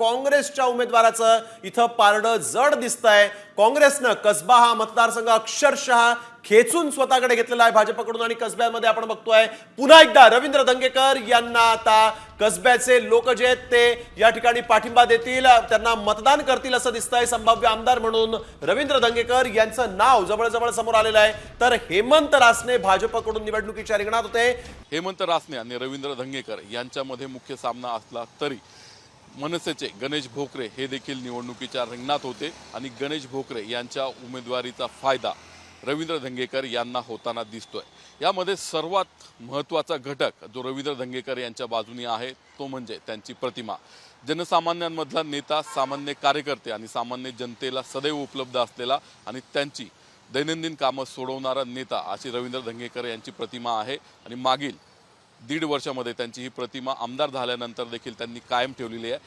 काँग्रेसच्या उमेदवाराचं इथं पारडं जड दिसतंय. काँग्रेसनं कसबा हा मतदारसंघ अक्षरशः खेचून स्वतःकडे घेतलेला आहे भाजपकडून आणि कसब्यामध्ये आपण बघतोय. पुन्हा एकदा रवींद्र धंगेकर यांना आता कसब्याचे लोक जे आहेत ते या ठिकाणी पाठिंबा देतील. त्यांना मतदान करतील असं दिसतंय. संभाव्य आमदार म्हणून रवींद्र धंगेकर यांचं नाव जवळजवळ समोर आलेलं आहे. तर हेमंत रासने भाजपकडून निवडणुकीच्या रिंगणात होते. हेमंत रासने आणि रवींद्र धंगेकर यांच्यामध्ये मुख्य सामना असला तरी मनसेचे गणेश भोकरे हे देखील निवडणुकीच्या रिंगणात होते आणि गणेश भोकरे यांच्या उमेदवारीचा फायदा रवींद्र धंगेकर यांना होताना दिसतोय. यामध्ये सर्वात महत्त्वाचा घटक जो रवींद्र धंगेकर यांच्या बाजूने आहे तो म्हणजे त्यांची प्रतिमा. जनसामान्यांमधला नेता सामान्य कार्यकर्ते आणि सामान्य जनतेला सदैव उपलब्ध असलेला आणि त्यांची दैनंदिन कामं सोडवणारा नेता अशी रवींद्र धंगेकर यांची प्रतिमा आहे आणि मागील दीड वर्षामध्ये त्यांची ही प्रतिमा आमदार झाल्यानंतर देखील त्यांनी कायम ठेवलेली आहे.